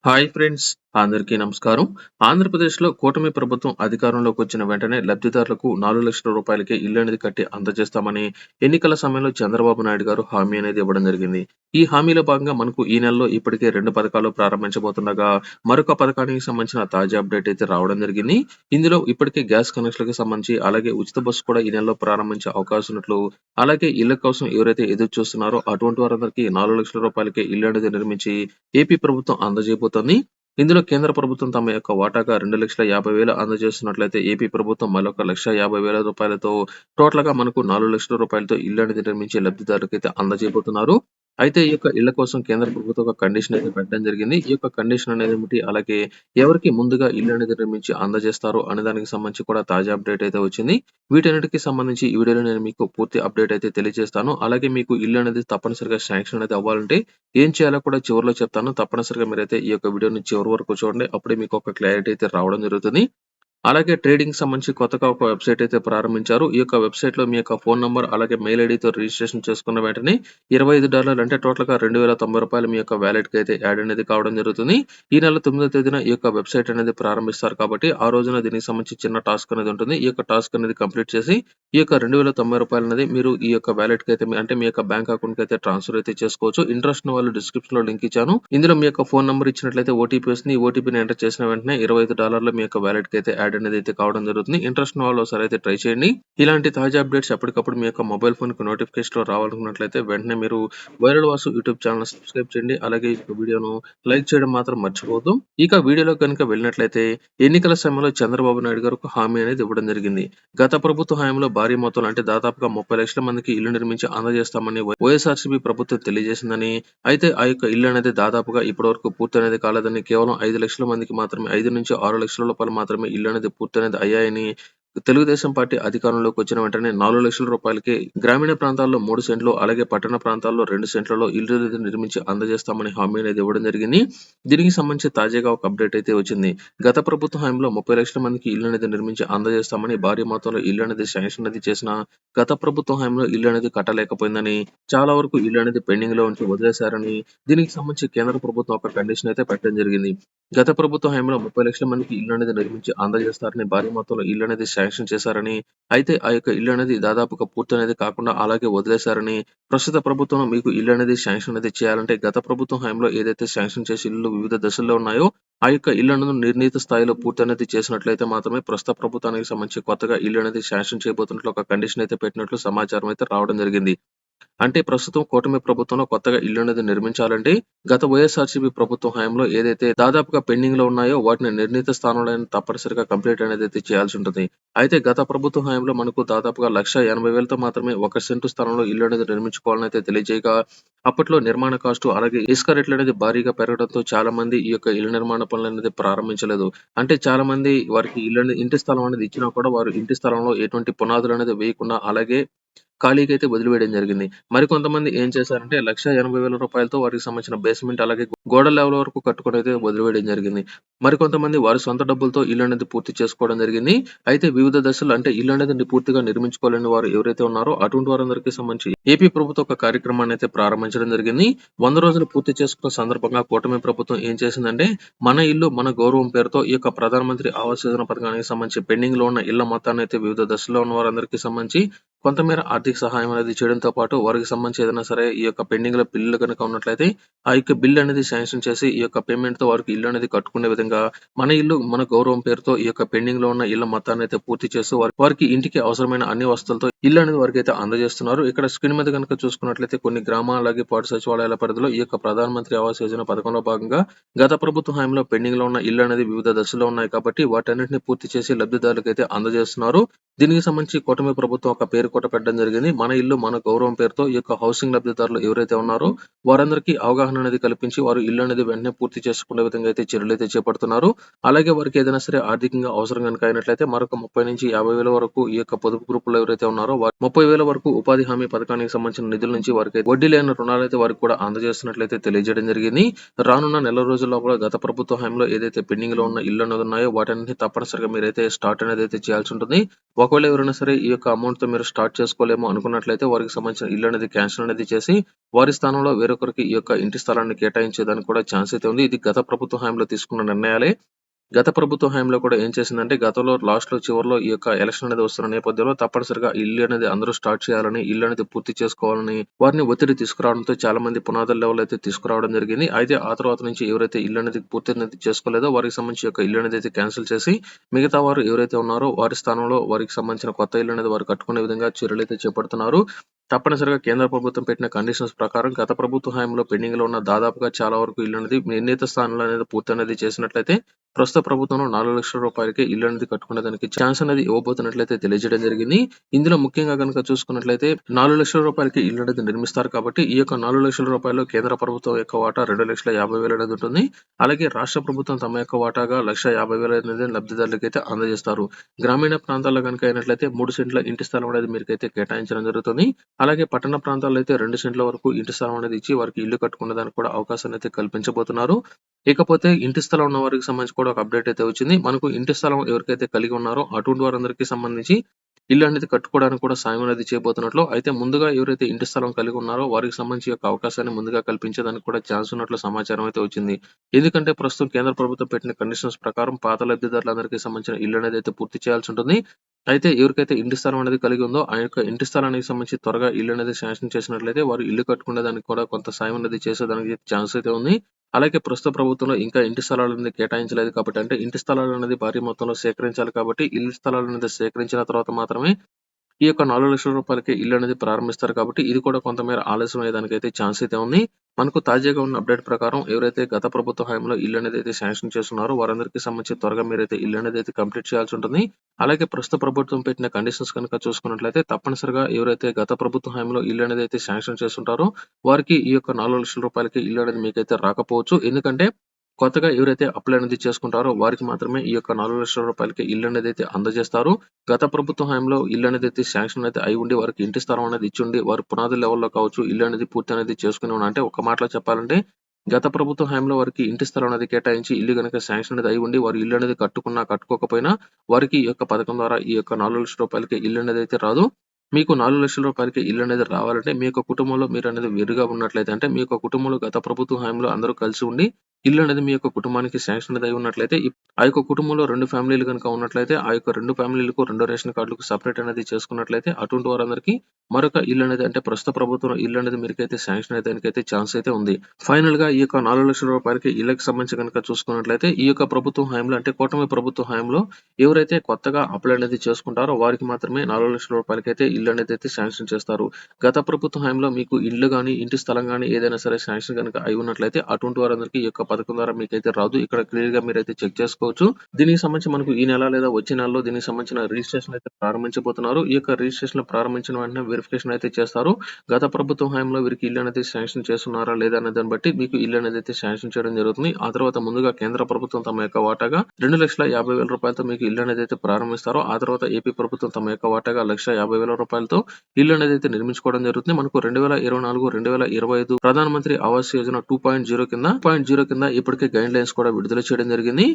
Hi friends అందరికీ నమస్కారం. ఆంధ్రప్రదేశ్లో కూటమి ప్రభుత్వం అధికారంలోకి వచ్చిన వెంటనే లబ్ధిదారులకు నాలుగు లక్షల రూపాయలకే ఇల్లు అనేది కట్టి అందజేస్తామని ఎన్నికల సమయంలో చంద్రబాబు నాయుడు గారు హామీ అనేది ఇవ్వడం జరిగింది. ఈ హామీలో భాగంగా మనకు ఈ నెలలో ఇప్పటికే రెండు పథకాలు ప్రారంభించబోతుండగా మరొక పథకానికి సంబంధించిన తాజా అప్డేట్ అయితే రావడం జరిగింది. ఇందులో ఇప్పటికే గ్యాస్ కనెక్షన్లకు సంబంధించి అలాగే ఉచిత బస్సు కూడా ఈ నెలలో ప్రారంభించే అవకాశం ఉన్నట్లు అలాగే ఇళ్ళ కోసం ఎవరైతే ఎదురు చూస్తున్నారో అటువంటి వారందరికీ నాలుగు లక్షల రూపాయలకే ఇల్లు అనేది నిర్మించి ఏపీ ప్రభుత్వం అందజేయబోతోంది. ఇందులో కేంద్ర ప్రభుత్వం తమ యొక్క వాటాగా రెండు లక్షల యాభై వేలు అందజేస్తున్నట్లయితే ఏపీ ప్రభుత్వం మరొక లక్ష యాభై వేల రూపాయలతో టోటల్గా మనకు నాలుగు లక్షల రూపాయలతో ఇల్లు అనేది నిర్మించే లబ్ధిదారులకు అయితే అందజేయబోతున్నారు. అయితే ఈ యొక్క ఇళ్ళ కోసం కేంద్ర ప్రభుత్వం ఒక కండిషన్ అయితే పెట్టడం జరిగింది. ఈ యొక్క కండిషన్ అనేది ఏమిటి అలాగే ఎవరికి ముందుగా ఇల్లు అనేది నిర్మించి అందజేస్తారు అనే దానికి సంబంధించి కూడా తాజా అప్డేట్ అయితే వచ్చింది. వీటన్నిటికి సంబంధించి ఈ వీడియోలో నేను మీకు పూర్తి అప్డేట్ అయితే తెలియజేస్తాను. అలాగే మీకు ఇల్లు అనేది తప్పనిసరిగా శాంక్షన్ అనేది అవ్వాలంటే ఏం చేయాలో కూడా చివరిలో చెప్తాను. తప్పనిసరిగా మీరైతే ఈ యొక్క వీడియోని చివరి వరకు చూడండి. అప్పుడే మీకు ఒక క్లారిటీ అయితే రావడం జరుగుతుంది. అలాగే ట్రేడింగ్ సంబంధించి కొత్తగా ఒక వెబ్సైట్ అయితే ప్రారంభించారు. ఈ యొక్క వెబ్సైట్లో మీ యొక్క ఫోన్ నంబర్ అలాగే మెయిల్ ఐడితో రిజిస్ట్రేషన్ చేసుకున్న వెంటనే ఇరవై ఐదు డాలర్లు అంటే టోటల్గా రెండు వేల తొంభై రూపాయలు మీ యొక్క వ్యాలెట్కి అయితే యాడ్ అనేది కావడం జరుగుతుంది. ఈ నెల తొమ్మిదో తేదీన ఈ యొక్క వెబ్సైట్ అనేది ప్రారంభిస్తారు కాబట్టి ఆ రోజున దీనికి సంబంధించి చిన్న టాస్క్ అనేది ఉంటుంది. ఈ యొక్క టాస్క్ అనేది కంప్లీట్ చేసి ఈ యొక్క రెండు వేల తొంభై రూపాయలు అనేది మీరు ఈ యొక్క వ్యాలెట్కి అయితే అంటే మీ యొక్క బ్యాంక్ అకౌంట్కి అయితే ట్రాన్స్ఫర్ అయితే చేసుకోవచ్చు. ఇంట్రెస్ట్ వాళ్ళు డిస్క్రిప్షన్లో లింక్ ఇచ్చాను. ఇందులో మీ యొక్క ఫోన్ నంబర్ ఇచ్చినట్లయితే ఓటీపీ వస్తుంది. ఈ ఓటీపీని ఎంటర్ చేసిన వెంటనే ఇరవై ఐదు డాలర్లు మీ యొక్క వ్యాలెట్కి అయితే యాడ్ అనేది అయితే కావడం జరుగుతుంది. ఇంట్రెస్ట్ ఉన్న వాళ్ళు ఒకసారి అయితే ట్రై చేయండి. ఇలాంటి తాజా అప్డేట్స్ ఎప్పటికప్పుడు మీ యొక్క మొబైల్ ఫోన్కి నోటిఫికేషన్లో రావాలనుకున్నట్లయితే వెంటనే మీరు viral Vasu YouTube channel subscribe చేయండి. అలాగే ఈ వీడియోను లైక్ చేయడం మాత్రం మర్చిపోవద్దు. ఇక వీడియోలో కనుక వెళ్ళినట్లయితే ఎన్నికల సమయంలో చంద్రబాబు నాయుడు గారు ఒక హామీ అనేది ఇవ్వడం జరిగింది. గత ప్రభుత్వ హయాంలో భారీ మొత్తంలో అంటే దాదాపుగా ముప్పై లక్షల మందికి ఇల్లు నిర్మించి అందజేస్తామని వైఎస్ఆర్సీపీ ప్రభుత్వం తెలియజేసిందని అయితే ఆ యొక్క ఇల్లు అనేది దాదాపుగా ఇప్పటి వరకు పూర్తి అనేది కాలేదని కేవలం ఐదు లక్షల మందికి మాత్రమే ఐదు నుంచి ఆరు లక్షల లోపల మాత్రమే ఇల్లు అనేది పూర్తి అనేది అయ్యాయని తెలుగుదేశం పార్టీ అధికారంలోకి వచ్చిన వెంటనే నాలుగు లక్షల రూపాయలకి గ్రామీణ ప్రాంతాల్లో మూడు సెంట్లు అలాగే పట్టణ ప్రాంతాల్లో రెండు సెంట్లలో ఇల్లు నిర్మించి అందజేస్తామని హామీ అనేది ఇవ్వడం జరిగింది. దీనికి సంబంధించి తాజాగా ఒక అప్డేట్ అయితే వచ్చింది. గత ప్రభుత్వ హామీలో ముప్పై లక్షల మందికి ఇల్లు అనేది నిర్మించి అందజేస్తామని భారీ మొత్తంలో ఇల్లు అనేది శాంక్షన్ అనేది చేసిన గత ప్రభుత్వ హామీలో ఇల్లు అనేది కట్టలేకపోయిందని చాలా వరకు ఇల్లు అనేది పెండింగ్లో ఉంచి వదిలేశారని దీనికి సంబంధించి కేంద్ర ప్రభుత్వం ఒక కండిషన్ అయితే పెట్టడం జరిగింది. గత ప్రభుత్వ హామీలో ముప్పై లక్షల మందికి ఇల్లు అనేది నిర్మించి అందజేస్తారని భారీ మొత్తంలో ఇల్లు అనేది శాంక్షన్ చేశారని అయితే ఆ యొక్క ఇల్లు అనేది దాదాపుగా పూర్తి అనేది కాకుండా అలాగే వదిలేశారని ప్రస్తుత ప్రభుత్వం మీకు ఇల్లు అనేది శాంక్షన్ అనేది చేయాలంటే గత ప్రభుత్వం హయాంలో ఏదైతే శాంక్షన్ చేసి ఇల్లు వివిధ దశల్లో ఉన్నాయో ఆ యొక్క ఇల్లు అనేది నిర్ణీత స్థాయిలో పూర్తి అనేది చేసినట్లయితే మాత్రమే ప్రస్తుత ప్రభుత్వానికి సంబంధించి కొత్తగా ఇల్లు అనేది శాంక్షన్ చేయబోతున్నట్లు ఒక కండిషన్ అయితే పెట్టినట్లు సమాచారం అయితే రావడం జరిగింది. అంటే ప్రస్తుతం కూటమి ప్రభుత్వంలో కొత్తగా ఇల్లు అనేది నిర్మించాలంటే గత వైఎస్ఆర్సీపీ ప్రభుత్వం హయాంలో ఏదైతే దాదాపుగా పెండింగ్లో ఉన్నాయో వాటిని నిర్ణీత స్థానంలో తప్పనిసరిగా కంప్లీట్ అనేది అయితే చేయాల్సి ఉంటుంది. అయితే గత ప్రభుత్వ హయాంలో మనకు దాదాపుగా లక్ష ఎనభై వేలతో మాత్రమే ఒక సెంటు స్థానంలో ఇల్లు అనేది నిర్మించుకోవాలని అయితే తెలియజేయగా అప్పట్లో నిర్మాణ కాస్టు అలాగే ఇసుక రేట్లు అనేది భారీగా పెరగడంతో చాలా మంది ఈ యొక్క ఇల్లు నిర్మాణ పనులు అనేది ప్రారంభించలేదు. అంటే చాలా మంది వారికి ఇల్లు ఇంటి స్థలం అనేది ఇచ్చినా కూడా వారు ఇంటి స్థలంలో ఎటువంటి పునాదులు అనేది వేయకుండా అలాగే ఖాళీకి అయితే వదిలివేయడం జరిగింది. మరికొంతమంది ఏం చేశారంటే లక్ష ఎనభై వేల రూపాయలతో వారికి సంబంధించిన బేస్మెంట్ అలాగే గోడ లెవెల్ వరకు కట్టుకొని అయితే వదిలివేయడం జరిగింది. మరికొంతమంది వారి సొంత డబ్బులతో ఇల్లు అనేది పూర్తి చేసుకోవడం జరిగింది. అయితే వివిధ దశలు అంటే ఇల్లు అనేది పూర్తిగా నిర్మించుకోలేని వారు ఎవరైతే ఉన్నారో అటువంటి వారందరికీ సంబంధించి ఏపీ ప్రభుత్వం ఒక కార్యక్రమాన్ని అయితే ప్రారంభించడం జరిగింది. వంద రోజులు పూర్తి చేసుకున్న సందర్భంగా కూటమి ప్రభుత్వం ఏం చేసిందంటే మన ఇల్లు మన గౌరవం పేరుతో ఈ యొక్క ప్రధానమంత్రి ఆవాస్ యోజన పథకానికి సంబంధించి పెండింగ్లో ఉన్న ఇళ్ళ మొత్తాన్ని అయితే వివిధ దశల్లో ఉన్న వారందరికీ సంబంధించి కొంతమేర ఆర్థిక సహాయం అనేది చేయడంతో పాటు వారికి సంబంధించి ఏదైనా సరే ఈ యొక్క పెండింగ్లో బిల్లు కనుక ఉన్నట్లయితే ఆ యొక్క బిల్ అనేది శాంక్షన్ చేసి ఈ యొక్క పేమెంట్తో వారికి ఇల్లు అనేది కట్టుకునే విధంగా మన ఇల్లు మన గౌరవం పేరుతో ఈ యొక్క పెండింగ్లో ఉన్న ఇళ్ళ మొత్తాన్ని అయితే పూర్తి చేస్తూ వారికి ఇంటికి అవసరమైన అన్ని వస్తువులతో ఇల్లు అనేది వారికి అయితే అందజేస్తున్నారు. ఇక్కడ స్క్రీన్ మీద కనుక చూసుకున్నట్లయితే కొన్ని గ్రామ అలాగే పాటు సచివాలయాల పరిధిలో ఈ యొక్క ప్రధానమంత్రి ఆవాస్ యోజన పథకంలో భాగంగా గత ప్రభుత్వ హయాంలో పెండింగ్లో ఉన్న ఇల్లు అనేది వివిధ దశలో ఉన్నాయి కాబట్టి వాటన్నింటినీ పూర్తి చేసి లబ్ధిదారులకు అయితే అందజేస్తున్నారు. దీనికి సంబంధించి కూటమి ప్రభుత్వం ఒక పేరు కూడా పెట్టడం జరిగింది. మన ఇల్లు మన గౌరవం పేరుతో ఈ యొక్క హౌసింగ్ లబ్ధిదారులు ఎవరైతే ఉన్నారో వారందరికీ అవగాహన అనేది కల్పించి వారు ఇల్లు అనేది వెంటనే పూర్తి చేసుకునే విధంగా అయితే చర్యలు అయితే చేపడుతున్నారు. అలాగే వారికి ఏదైనా సరే ఆర్థికంగా అవసరం కనుక అయినట్లయితే మరొక ముప్పై నుంచి యాభై వేల వరకు ఈ యొక్క పొదుపు గ్రూపులు ఎవరైతే ఉన్నారో వారు ముప్పై వేల వరకు ఉపాధి హామీ పథకానికి సంబంధించిన నిధుల నుంచి వారికి వడ్డీ లేని రుణాలు అయితే వారికి కూడా అందజేస్తున్నట్లయితే తెలియజేయడం జరిగింది. రానున్న నెల రోజుల లోపల గత ప్రభుత్వ హయాంలో ఏదైతే పెండింగ్లో ఉన్న ఇల్లు అనేది ఉన్నాయో వాటన్నింటినీ తప్పనిసరిగా మీరైతే స్టార్ట్ అనేది అయితే చేయాల్సి ఉంటుంది. ఒకవేళ ఎవరైనా సరే ఈ యొక్క అమౌంట్తో మీరు స్టార్ట్ చేసుకోలేము అనుకున్నట్లయితే వారికి సంబంధించిన ఇల్లు అనేది క్యాన్సిల్ అనేది చేసి వారి స్థానంలో వేరొకరికి ఈ యొక్క ఇంటి స్థలాన్ని కేటాయించేదానికి కూడా ఛాన్స్ అయితే ఉంది. ఇది గత ప్రభుత్వ హయాంలో తీసుకున్న నిర్ణయాలే. గత ప్రభుత్వ హయాంలో కూడా ఏం చేసిందంటే గతంలో లాస్ట్లో చివరిలో ఈ యొక్క ఎలక్షన్ అనేది వస్తున్న నేపథ్యంలో తప్పనిసరిగా ఇల్లు అనేది అందరూ స్టార్ట్ చేయాలని ఇల్లు అనేది పూర్తి చేసుకోవాలని వారిని ఒత్తిడి తీసుకురావడంతో చాలా మంది పునాదుల లెవెల్ అయితే తీసుకురావడం జరిగింది. అయితే ఆ తర్వాత నుంచి ఎవరైతే ఇల్లు అనేది పూర్తి అనేది చేసుకోలేదో వారికి సంబంధించి యొక్క ఇల్లు అనేది అయితే క్యాన్సిల్ చేసి మిగతా వారు ఎవరైతే ఉన్నారో వారి స్థానంలో వారికి సంబంధించిన కొత్త ఇల్లు అనేది వారు కట్టుకునే విధంగా చర్యలు అయితే చేపడుతున్నారు. తప్పనిసరిగా కేంద్ర ప్రభుత్వం పెట్టిన కండిషన్స్ ప్రకారం గత ప్రభుత్వ హయాంలో పెండింగ్లో ఉన్న దాదాపుగా చాలా వరకు ఇల్లు అనేది నిర్ణీత స్థానంలో అనేది పూర్తి అనేది చేసినట్లయితే ప్రస్తుత ప్రభుత్వంలో నాలుగు లక్షల రూపాయలకి ఇల్లు అనేది కట్టుకునే దానికి ఛాన్స్ అనేది ఇవ్వబోతున్నట్లయితే తెలియజేయడం జరిగింది. ఇందులో ముఖ్యంగా కనుక చూసుకున్నట్లయితే నాలుగు లక్షల రూపాయలకి ఇల్లు అనేది నిర్మిస్తారు కాబట్టి ఈ యొక్క నాలుగు లక్షల రూపాయలు కేంద్ర ప్రభుత్వం యొక్క వాటా రెండు లక్షల యాభై వేలు అనేది ఉంటుంది. అలాగే రాష్ట్ర ప్రభుత్వం తమ యొక్క వాటాగా లక్ష యాభై వేలు అనేది లబ్ధిదారులకి అయితే అందజేస్తారు. గ్రామీణ ప్రాంతాల్లో కనుక అయినట్లయితే మూడు సెంట్ల ఇంటి స్థలం అనేది మీకైతే కేటాయించడం జరుగుతుంది. అలాగే పట్టణ ప్రాంతాల్లో అయితే రెండు సెంట్ల వరకు ఇంటి స్థలం అనేది ఇచ్చి వారికి ఇల్లు కట్టుకునే దానికి కూడా అవకాశాన్ని అయితే కల్పించబోతున్నారు. ఇకపోతే ఇంటి స్థలం ఉన్న వారికి సంబంధించి కూడా ఒక అప్డేట్ అయితే వచ్చింది. మనకు ఇంటి స్థలం ఎవరికైతే కలిగి ఉన్నారో అటువంటి వారందరికీ సంబంధించి ఇల్లు అనేది కట్టుకోవడానికి కూడా సాయం అనేది చేయబోతున్నట్లు. అయితే ముందుగా ఎవరైతే ఇంటి స్థలం కలిగి ఉన్నారో వారికి సంబంధించి యొక్క అవకాశాన్ని ముందుగా కల్పించేదానికి కూడా ఛాన్స్ ఉన్నట్లు సమాచారం అయితే వచ్చింది. ఎందుకంటే ప్రస్తుతం కేంద్ర ప్రభుత్వం పెట్టిన కండిషన్స్ ప్రకారం పాత లబ్ధిదారులందరికీ సంబంధించిన ఇల్లు అనేది అయితే పూర్తి చేయాల్సి ఉంటుంది. అయితే ఎవరికైతే ఇంటి స్థలం అనేది కలిగి ఉందో ఆ యొక్క ఇంటి స్థలానికి సంబంధించి త్వరగా ఇల్లు అనేది శాంక్షన్ చేసినట్లయితే వారు ఇల్లు కట్టుకునే దానికి కూడా కొంత సాయం అనేది చేసేదానికి ఛాన్స్ అయితే ఉంది. అలాగే ప్రస్తుత ప్రభుత్వంలో ఇంకా ఇంటి స్థలాలు అనేది కేటాయించలేదు కాబట్టి అంటే ఇంటి స్థలాలు అనేది భారీ మొత్తంలో సేకరించాలి కాబట్టి ఇల్లు స్థలాలు అనేది సేకరించిన తర్వాత మాత్రమే ఈ యొక్క నాలుగు లక్షల రూపాయలకి ఇల్లు అనేది ప్రారంభిస్తారు కాబట్టి ఇది కూడా కొంతమేర ఆలస్యం అయ్యేదానికి అయితే ఛాన్స్ అయితే ఉంది. మనకు తాజాగా ఉన్న అప్డేట్ ప్రకారం ఎవరైతే గత ప్రభుత్వ హయాంలో ఇల్లు అనేది అయితే శాంక్షన్ చేస్తున్నారో వారందరికీ సంబంధించి త్వరగా మీరైతే ఇల్లు అనేది అయితే కంప్లీట్ చేయాల్సి ఉంటుంది. అలాగే ప్రస్తుత ప్రభుత్వం పెట్టిన కండిషన్స్ కనుక చూసుకున్నట్లయితే తప్పనిసరిగా ఎవరైతే గత ప్రభుత్వ హయాంలో ఇల్లు అనేది అయితే శాంక్షన్ చేస్తుంటారో వారికి ఈ యొక్క నాలుగు లక్షల రూపాయలకి ఇల్లు అనేది మీకైతే రాకపోవచ్చు. ఎందుకంటే కొత్తగా ఎవరైతే అప్లై అనేది చేసుకుంటారో వారికి మాత్రమే ఈ యొక్క నాలుగు లక్షల రూపాయలకి ఇల్లు అనేది అయితే అందజేస్తారు. గత ప్రభుత్వ హయాంలో ఇల్లు అనేది అయితే శాంక్షన్ అయితే అయి ఉండి వారికి ఇంటి స్థలం అనేది ఇచ్చి ఉండి వారు పునాది లెవెల్లో కావచ్చు ఇల్లు అనేది పూర్తి అనేది చేసుకుని అంటే ఒక మాటలో చెప్పాలంటే గత ప్రభుత్వ హయాంలో వారికి ఇంటి స్థలం అనేది కేటాయించి ఇల్లు కనుక శాంక్షన్ అనేది అయి ఉండి వారు ఇల్లు అనేది కట్టుకున్నా కట్టుకోకపోయినా వారికి ఈ యొక్క పథకం ద్వారా ఈ యొక్క నాలుగు లక్షల రూపాయలకి ఇల్లు అనేది అయితే రాదు. మీకు నాలుగు లక్షల రూపాయలకి ఇల్లు అనేది రావాలంటే మీ యొక్క కుటుంబంలో మీరు అనేది వేరుగా ఉన్నట్లయితే అంటే మీ యొక్క కుటుంబంలో గత ప్రభుత్వ హయాంలో అందరూ కలిసి ఉండి ఇల్లు అనేది మీ యొక్క కుటుంబానికి శాంక్షన్ అనేది అయి ఉన్నట్లయితే ఆ యొక్క కుటుంబంలో రెండు ఫ్యామిలీలు కనుక ఉన్నట్లయితే ఆ యొక్క రెండు ఫ్యామిలీలకు రెండు రేషన్ కార్డులకు సపరేట్ అనేది చేసుకున్నట్లయితే అటువంటి వారందరికీ మరొక ఇల్లు అనేది అంటే ప్రస్తుత ప్రభుత్వం ఇల్లు అనేది మీకైతే శాంక్షన్ అయితే ఛాన్స్ అయితే ఉంది. ఫైనల్గా ఈ యొక్క నాలుగు లక్షల రూపాయలకి ఇళ్ళకి సంబంధించి కనుక చూసుకున్నట్లయితే ఈ యొక్క ప్రభుత్వం హయాంలో అంటే కూటమి ప్రభుత్వ హయాంలో ఎవరైతే కొత్తగా అప్లై అనేది చేసుకుంటారో వారికి మాత్రమే నాలుగు లక్షల రూపాయలకి అయితే ఇల్లు అనేది అయితే శాంక్షన్ చేస్తారు. గత ప్రభుత్వ హయాంలో మీకు ఇల్లు గానీ ఇంటి స్థలం గానీ ఏదైనా సరే శాంక్షన్ కనుక అయి ఉన్నట్లయితే అటువంటి వారందరికీ ఈ యొక్క పథకం ద్వారా మీకైతే రాదు. ఇక్కడ క్లియర్గా మీరైతే చెక్ చేసుకోవచ్చు. దీనికి సంబంధించి మనకు ఈ నెల లేదా వచ్చే నెలలో దీనికి సంబంధించిన రిజిస్ట్రేషన్ అయితే ప్రారంభించబోతున్నారు. ఈ యొక్క రిజిస్ట్రేషన్ ప్రారంభించిన వెంటనే వెరిఫికేషన్ అయితే చేస్తారు. గత ప్రభుత్వం హయాంలో వీరికి ఇల్లు అనేది శాంక్షన్ చేస్తున్నారా లేదా అనే దాన్ని బట్టి మీకు ఇల్లు అనేది అయితే శాంక్షన్ చేయడం జరుగుతుంది. ఆ తర్వాత ముందుగా కేంద్ర ప్రభుత్వం తమ యొక్క వాటాగా రెండు లక్షల యాభై వేల రూపాయలతో మీకు ఇల్లు అనేది అయితే ప్రారంభిస్తారో ఆ తర్వాత ఏపీ ప్రభుత్వం తమ యొక్క వాటాగా లక్ష యాభై వేల రూపాయలతో ఇల్లు అనేది అయితే నిర్మించుకోవడం జరుగుతుంది. మనకు రెండు వేల ఇరవై నాలుగు రెండు వేల ఇరవై ఐదు Pradhan Mantri Awas Yojana two point zero కింద పాయింట్ జీరో కింద కింద ఇప్పటికే గైడ్ లైన్స్ కూడా విడుదల చేయడం జరిగింది.